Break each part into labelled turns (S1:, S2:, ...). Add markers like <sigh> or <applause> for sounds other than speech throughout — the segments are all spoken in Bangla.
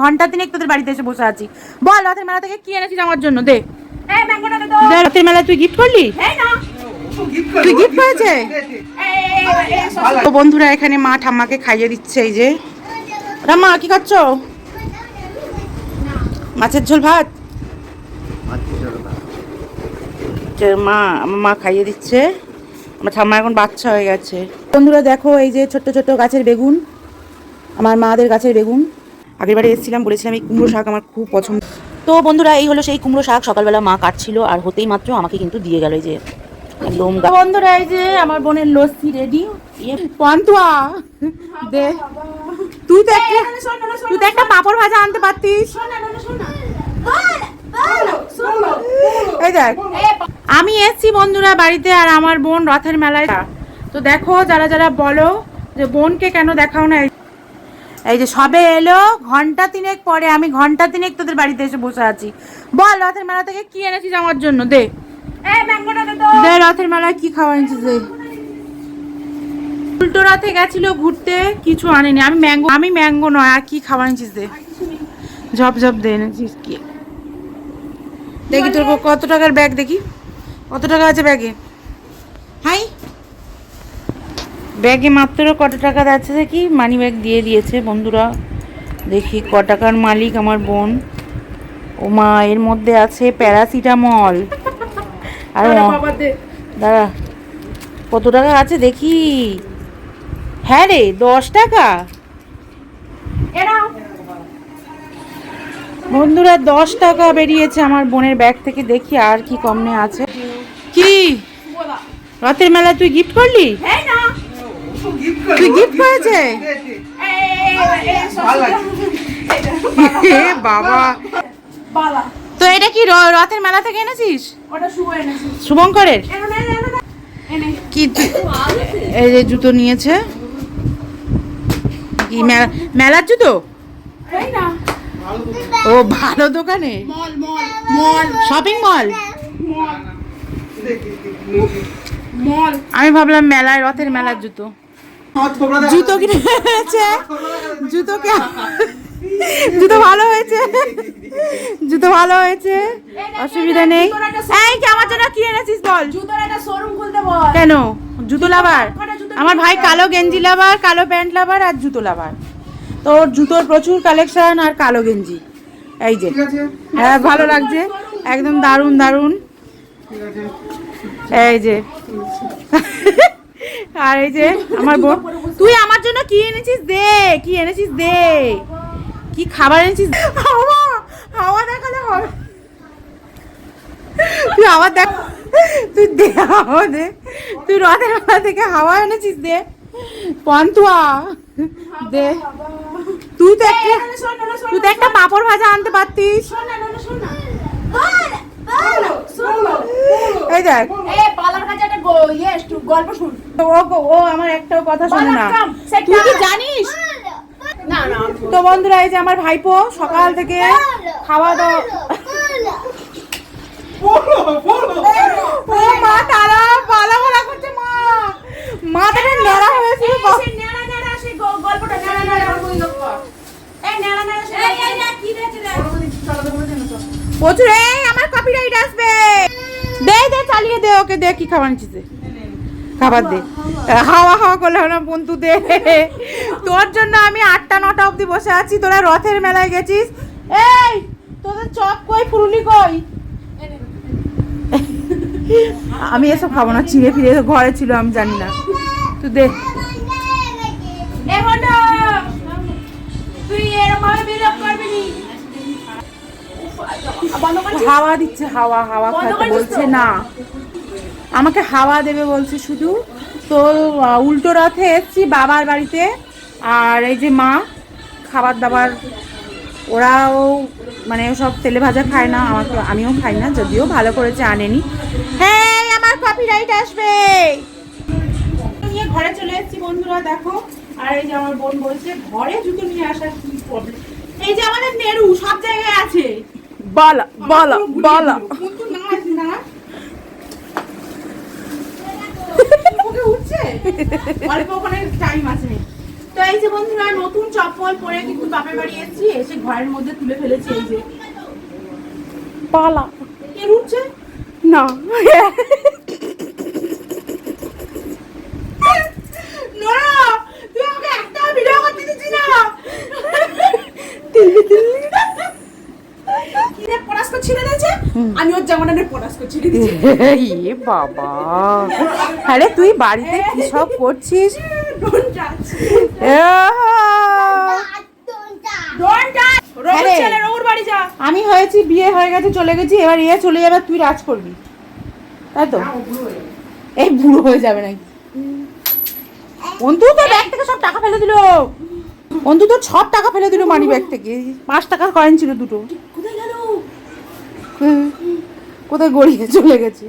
S1: ঘণ্টা তিনেক তোদের বাড়িতে এসে বসে আছি। বল রথের মেলা থেকে কি এনেছিস আমার জন্য? দে। রথের মেলায় তুই গিফট করলি? তুই গিফট করেছে? তো বন্ধুরা এখানে মা ঠাম্মাকে খাইয়ে দিচ্ছে এই যে। রাম্মা কি খাচ্ছ? মাছের ঝোল ভাত? মা মা খাইয়ে দিচ্ছে। আমার ঠাম্মা এখন বাচ্চা হয়ে গেছে। বন্ধুরা দেখো এই যে ছোট্ট ছোট্ট গাছের বেগুন। আমার মাদের গাছের বেগুন। আগের বারে এসেছিলাম বলেছিলাম এই কুমড়ো শাক আমার খুব পছন্দ। তো বন্ধুরা এই হলো সেই কুমড়ো শাক। সকালবেলা মা কাটছিল আর হতেই মাত্র আমাকে কিন্তু দিয়ে গেল এই যে একদম বন্ধুরা এই যে আমার বোনের লস্যি রেডি পান্তুয়া। দে। তুই তো একটা তুই তো একটা পাপড় ভাজা আনতে পারতিস। এই দেখ। আমি এসছি বন্ধুরা বাড়িতে আর আমার বোন রথের মেলায়। তো দেখো যারা যারা বলো যে বোনকে কেন দেখাও না এই যে সবে এলো ঘণ্টা তিনেক পরে আমি ঘণ্টা তিনেক তোদের বাড়িতে এসে বসে আছি। বল রথের মেলা থেকে কি এনেছিস আমার জন্য? দে।
S2: এই দে
S1: দে রথের মেলায় কি খাওয়া এনেছিস দে। উল্টো রথে গেছিল ঘুরতে কিছু আনেনি। আমি ম্যাঙ্গো আমি ম্যাঙ্গো নয় আর কি খাওয়া এনেছিস দে। ঝপ ঝপ দে এনেছিস কি? দেখি তোর কত টাকার ব্যাগ দেখি। কত টাকা আছে ব্যাগে হাই। ব্যাগে মাত্র কত টাকা আছে দেখি মানি ব্যাগ দিয়ে দিয়েছে বন্ধুরা। দেখি ক টাকার মালিক আমার বোন। ও মা এর মধ্যে আছে প্যারাসিটামল। আর দাঁড়া কত টাকা আছে দেখি। হ্যাঁ রে দশ টাকা। বন্ধুরা দশ টাকা বেরিয়েছে আমার বোনের ব্যাগ থেকে। দেখি আর কি কমনে আছে। কি? রথের মেলা তুই গিফট করলি?
S2: এই না।
S1: তুই গিফট করেছে? বাবা। তো এটা কি র- রথের মেলা থেকে এনেছিস? শুভঙ্করের? কি এই যে জুতো নিয়েছে। কি মেলা- মেলার জুতো? ও ভালো দোকানে।
S2: Mall mall. Mall
S1: shopping mall
S2: mall? Mall.
S1: আমি ভাবলাম মেলায় রথের মেলার জুতো। জুতো কিনেছে জুতো কে জুতো ভালো হয়েছে। জুতো ভালো হয়েছে। অসুবিধা নেই। এই কি আমার জন্য কি এনেছিস বল?
S2: জুতোর একটা শোরুম খুলতে বল।
S1: কেন? জুতো লাভার। আমার ভাই কালো গেঞ্জি লাভার কালো প্যান্ট লাভার আর জুতো লাভার। তো জুতোর প্রচুর কালেকশন আর কালো গেঞ্জি। এই যে। হ্যাঁ ভালো লাগছে। একদম দারুণ দারুণ। এই যে। <laughs> আর এই যে আমার বোন তুই আমার জন্য কি এনেছিস দে কি এনেছিস দে কি খাবার এনেছিস হাওয়া হাওয়া দেখালে হবে। তুই আবার দেখ তুই দে হাওয়া দে তুই রথের মেলা থেকে হাওয়া এনেছিস দে। পন্তুয়া দে। তুই তো একটা তুই তো একটা পাপড় ভাজা আনতে পারতিস। এই দেখ।
S2: ইয়ে, গল্প শুন।
S1: ও ও আমার একটাও কথা শোনে না। তুই কি জানিস?
S2: না, না,
S1: তো বন্ধুরা এই যে আমার ভাইপো সকাল থেকে খাওয়া দাওয়া মা তারা পালা পালা করছে মা। মাথাটা নেড়া হয়েছিল প্রচুর এই আমার কপিরাইট আসবে। দে দে চালিয়ে দে ওকে দে কি খাবার নিচ্ছিস দে। খাবার দে। হাওয়া হাওয়া করলে না বন্ধু দে। তোর জন্য আমি আটটা নটা অবধি বসে আছি তোরা রথের মেলায় গেছিস? এই তোদের চপ কই ফুরুলি কই? আমি এসব খাব না ছিঁড়ে ফিরে ঘরে ছিল আমি জানি না। তুই দে? হাওয়া দিচ্ছে হাওয়া হাওয়া খাতে বলছে না। আমাকে হাওয়া দেবে বলছে শুধু। তো উল্টো রথে এসছি বাবার বাড়িতে। আর এই যে মা খাবার দাবার ওরাও মানে সব তেলে ভাজা খায় না আমাকে আমিও খাই না যদিও ভালো করেছে আনেনি। হ্যাঁ আমার কপিরাইট আসবে। নিয়ে ঘরে চলে এসেছি বন্ধুরা দেখো। আর এই যে আমার বোন বলছে ঘরে জুতো নিয়ে আসার কি প্রবলেম এই যে আমাদের নেরু সব জায়গায় আছে।
S3: বলা বলা বলা
S1: কিন্তু না না ওকে উঠছে অল্প ওখানে টাইম আছে
S3: তো এই যে বন্ধুরা নতুন চপ্পল পরে কিন্তু বাপের বাড়ি এসেছি এসে ঘরের মধ্যে তুলে ফেলেছি এই যে।
S1: পালা।
S3: কে রুটছে
S1: না
S3: নোরা তুই আমাকে একটা ভিডিও করতে দিচ্ছিস না কি রে পড়াশো ছিঁড়ে দিয়েছে আমি ওর জামাটা নিয়ে পড়াশো দিয়েছি
S1: এ বাবা। আরে তুই বাড়িতে <laughs> কি সব করছিস? আমি হয়েছি বিয়ে হয়ে গেছে চলে গেছি এবার এ চলে যাবে তুই রাজ করবি। তাই তো? এই বুড়ো হয়ে যাবে। নাকি? অন্তু তো ব্যাগ থেকে সব টাকা ফেলে দিল। অন্তু তো সব টাকা ফেলে দিল মানি ব্যাগ থেকে। পাঁচ টাকার কয়েন ছিল দুটো। <laughs>
S3: কোথায়
S1: গড়িয়ে চলে গেছে?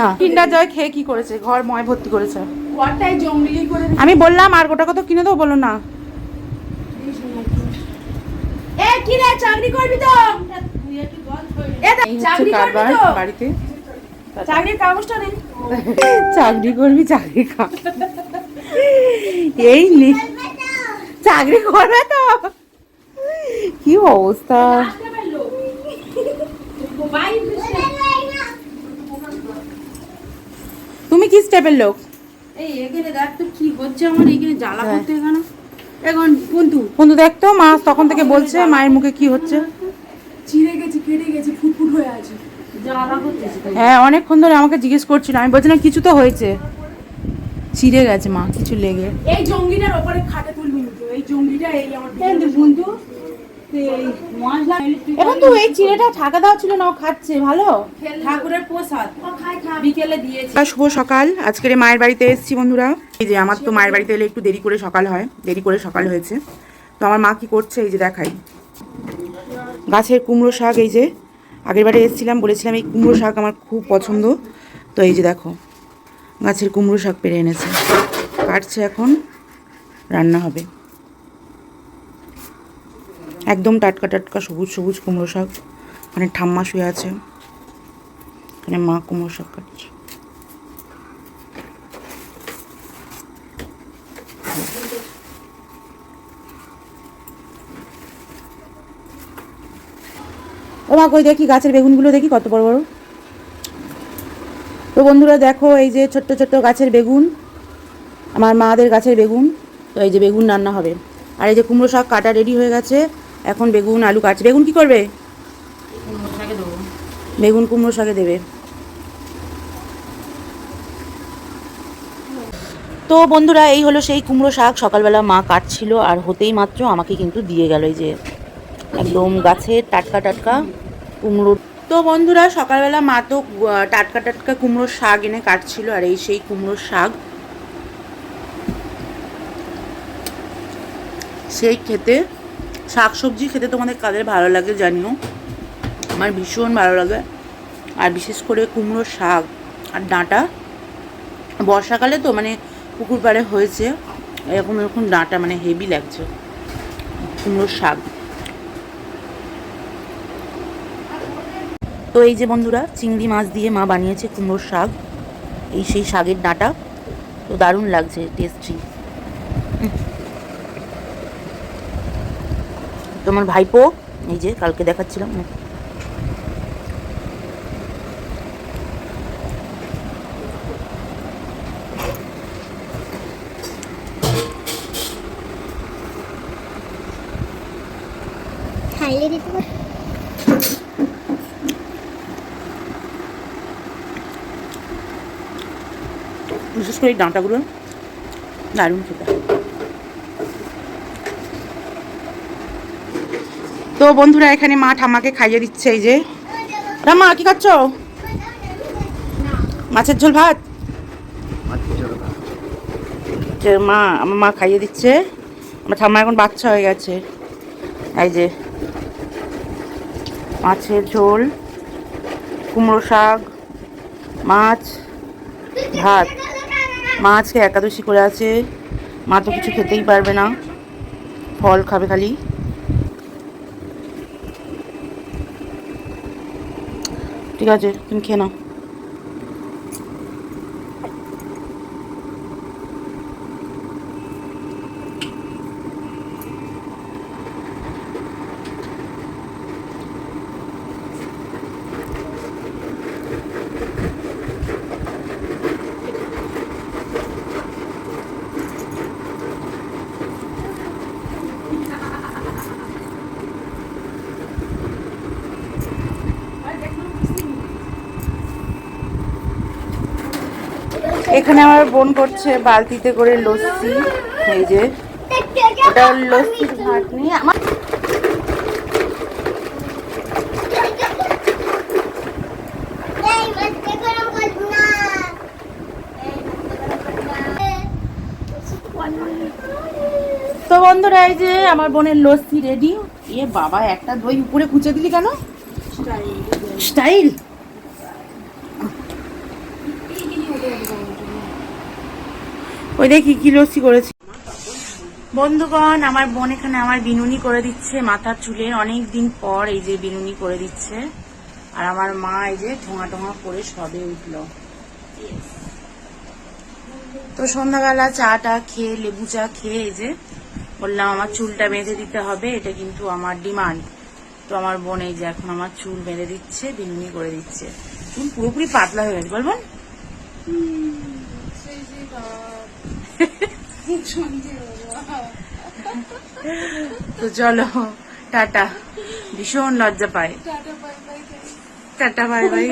S1: না। কিন্ডার জয় খেয়ে কি করেছে? ঘর ময় ভর্তি করেছে।
S3: করে
S1: আমি বললাম আর গোটা কত কিনে দেবো? বলো না।
S3: এ কি রে চাকরি করবি তো? চাকরি
S1: কারবার বাড়িতে।
S3: চাকরির কাগজটা নেই
S1: চাকরি করবি চাকরি এই নে চাকরি করবে তো? কি অবস্থা? তুমি কি স্টেপের লোক?
S3: এই এখানে দেখ তো কি হচ্ছে আমার এখানে জ্বালা
S1: হ্যাঁ।
S3: করতে এখানে। এখন বন্ধু।
S1: বন্ধু দেখতো মা তখন থেকে বলছে মায়ের মুখে কি হচ্ছে।
S3: চিড়ে গেছে কেটে গেছে ফুটফুট হয়ে আছে। জ্বালা করতেছে তাই।
S1: হ্যাঁ অনেকক্ষণ ধরে আমাকে জিজ্ঞেস করছিল আমি বলছিলাম কিছু তো হয়েছে। চিড়ে গেছে মা কিছু লেগে।
S3: এই জঙ্গিটার ওপরে খাটে তুলবি এই জঙ্গিটা এই আমার বন্ধু
S1: এবং তো এই চিড়েটা ঢাকা দেওয়া ছিল না, ও খাচ্ছে, ভালো?
S3: ঠাকুরের প্রসাদ। বিকেলে দিয়েছে।
S1: শুভ সকাল। আজকের মায়ের বাড়িতে এসেছি বন্ধুরা। এই যে আমার তো মায়ের বাড়িতে এলে একটু দেরি করে সকাল হয়, দেরি করে সকাল হয়েছে। তো আমার মা কি করছে, এই যে দেখাই। গাছের কুমড়ো শাক, এই যে। আগের বারে এসেছিলাম, বলেছিলাম এই কুমড়ো শাক আমার খুব পছন্দ। তো এই যে দেখো, গাছের কুমড়ো শাক পেরে এনেছে। কাটছে এখন, রান্না হবে। একদম টাটকা টাটকা সবুজ সবুজ কুমড়ো শাক মানে ঠাম্মা শুয়ে আছে। এখানে মা কুমড়ো শাক কাটছে। ও মা কই দেখি, গাছের বেগুনগুলো দেখি, কত বড় বড়। তো বন্ধুরা দেখো, এই যে ছোট্ট ছোট্ট গাছের বেগুন, আমার মাদের গাছের বেগুন, তো এই যে বেগুন রান্না হবে। আর এই যে কুমড়ো শাক কাটা রেডি হয়ে গেছে এখন বেগুন, আলু কাটছে। বেগুন কি করবে? বেগুন কুমড়ো শাকে দেবে। তো বন্ধুরা, এই হলো সেই কুমড়ো শাক। সকালবেলা মা কাটছিল, আর হতেই মাত্র আমাকে কিন্তু দিয়ে গেল এই যে একদম গাছের টাটকা টাটকা কুমড়ো। তো বন্ধুরা, সকালবেলা মা তো টাটকা টাটকা কুমড়োর শাক এনে কাটছিল, আর এই সেই কুমড়োর শাক সেই খেতে শাক সবজি খেতে তোমাদের কাদের ভালো লাগে জানিও? আমার ভীষণ ভালো লাগে। আর বিশেষ করে কুমড়ো শাক আর ডাঁটা। বর্ষাকালে তো মানে পুকুর পাড়ে হয়েছে। এরকম এরকম ডাঁটা মানে হেভি লাগছে। কুমড়োর শাক। তো এই যে বন্ধুরা, চিংড়ি মাছ দিয়ে মা বানিয়েছে কুমড়োর শাক। এই সেই শাকের ডাঁটা। তো দারুণ লাগছে টেস্টি তোমার ভাইপো এই যে কালকে দেখাচ্ছিলাম বিশেষ করে এই ডাঁটাগুলো দারুণ খেতে। তো বন্ধুরা এখানে মা ঠাম্মাকে খাইয়ে দিচ্ছে এই যে। রাম্মা কি খাচ্ছ? মাছের ঝোল ভাত? মা, আমার মা খাইয়ে দিচ্ছে। আমার ঠাম্মা এখন বাচ্চা হয়ে গেছে। এই যে মাছের ঝোল, কুমড়ো শাক, মাছ, ভাত। মা আজকে একাদশী করে আছে। মা তো কিছু খেতেই পারবে না। ফল খাবে খালি। ঠিক আছে তুমি খেয়ে নাও। এখানে আমার বোন করছে বালতিতে করে লস্যি এই যে। ওটা লস্যির ঘাটনি আমার তো বন্ধুরা এই যে আমার বোনের লস্যি রেডি এ বাবা একটা দই উপরে কুচে দিলি কেন? স্টাইল? ওই দেখি কি লস্যি করেছি। বন্ধুগণ, আমার বোন এখানে আমার বিনুনি করে দিচ্ছে মাথার চুলের। অনেক দিন পর এই যে বিনুনি করে দিচ্ছে। আর আমার মা এই যে ঠোঙা ঠোঙা করে সবে উঠল। তো সন্ধ্যাবেলা চাটা খেয়ে, লেবু চা খেয়ে এই যে বললাম আমার চুলটা বেঁধে দিতে হবে, এটা কিন্তু আমার ডিমান্ড। তো আমার বোন এই যে এখন আমার চুল বেঁধে দিচ্ছে, বিনুনি করে দিচ্ছে। চুল পুরোপুরি পাতলা হয়ে গেছে বলবেন তো চলো টাটা। ভীষণ লজ্জা পায়। Tata bye bye